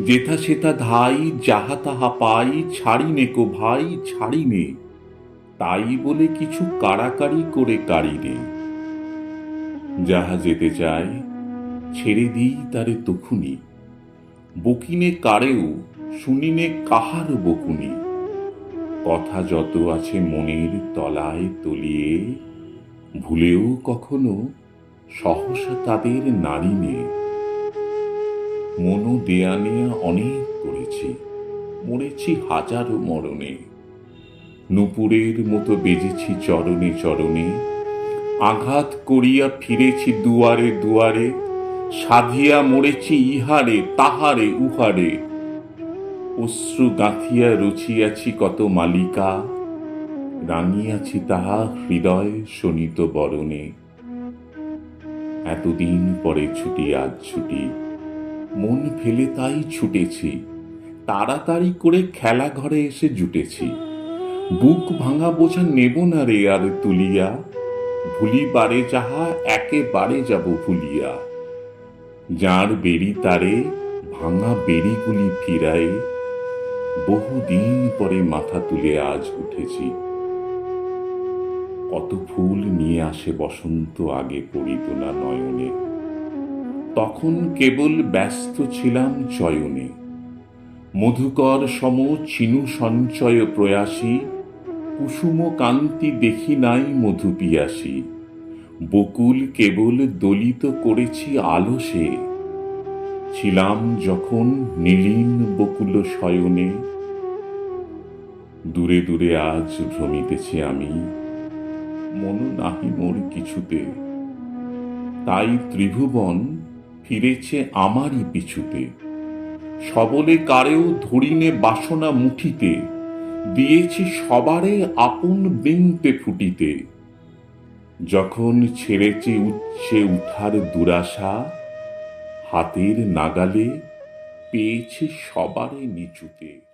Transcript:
যেথা সেথা ধাই, যাহা তাহা পাই ছাড়ি নে কো ভাই ছাড়ি নে তাই বলে কিছু কাড়াকাড়ি করে কাড়ি নে যাহা যেতে চায়, ছেড়ে দিই তারে তখুনি। বকিনে কারেও, শুনিনে কাহার বকুনি। কথা যত আছে মনের তলায় তলিয়ে, ভুলেও কখনো সহসা তাদের নারী নে মনো দেয়া নেয়া অনেক করেছি। মরেছি হাজারো মরণে। নুপুরের মতো বেজেছি চরণে চরণে। আঘাত করিয়া ফিরেছি দুয়ারে দুয়ারে। সাধিয়া মরেছি ইহারে, তাহারে উহারে। অশ্রু গাঁথিয়া রচিয়াছি কত মালিকা। রাঙিয়াছি তাহা হৃদয় শোনিত বরণে। এতদিন পরে ছুটি, আজ ছুটি। মন ফেলে তাই ছুটেছি। তাড়াতাড়ি করে খেলা ঘরে এসে জুটেছি। বুক ভাঙা বোঝা নেব না রে আর তুলিয়া। ভুলিবারে যাহা একেবারে যাব ভুলিয়া। যার বেরি তারে, ভাঙা বেরিগুলি ফিরায়। বহুদিন পরে মাথা তুলে আজ উঠেছি। কত ফুল নিয়ে আসে বসন্ত আগে পড়িত না নয়নে। তখন কেবল ব্যস্ত ছিলাম চয়নে। মধুকর সম চিনু সঞ্চয় প্রয়াসী, কুসুম কান্তি দেখি নাই মধু পিয়াসী। বকুল কেবল দলিত করেছি আলসে ছিলাম যখন নীলিন বকুল শয়নে। দূরে দূরে আজ ভ্রমিতেছি আমি। মন নাহি মোর কিছুতে। তাই ত্রিভুবন ফিরেছে আমারই পিছুতে। সবলে কারেও ধরিনে বাসনা মুঠিতে, দিয়েছি সবারে আপন বৃন্তে ফুটিতে। যখন ছেড়েছে উচ্ছে উঠার দুরাশা, হাতের নাগালে পেয়েছে সবারে নিচুতে।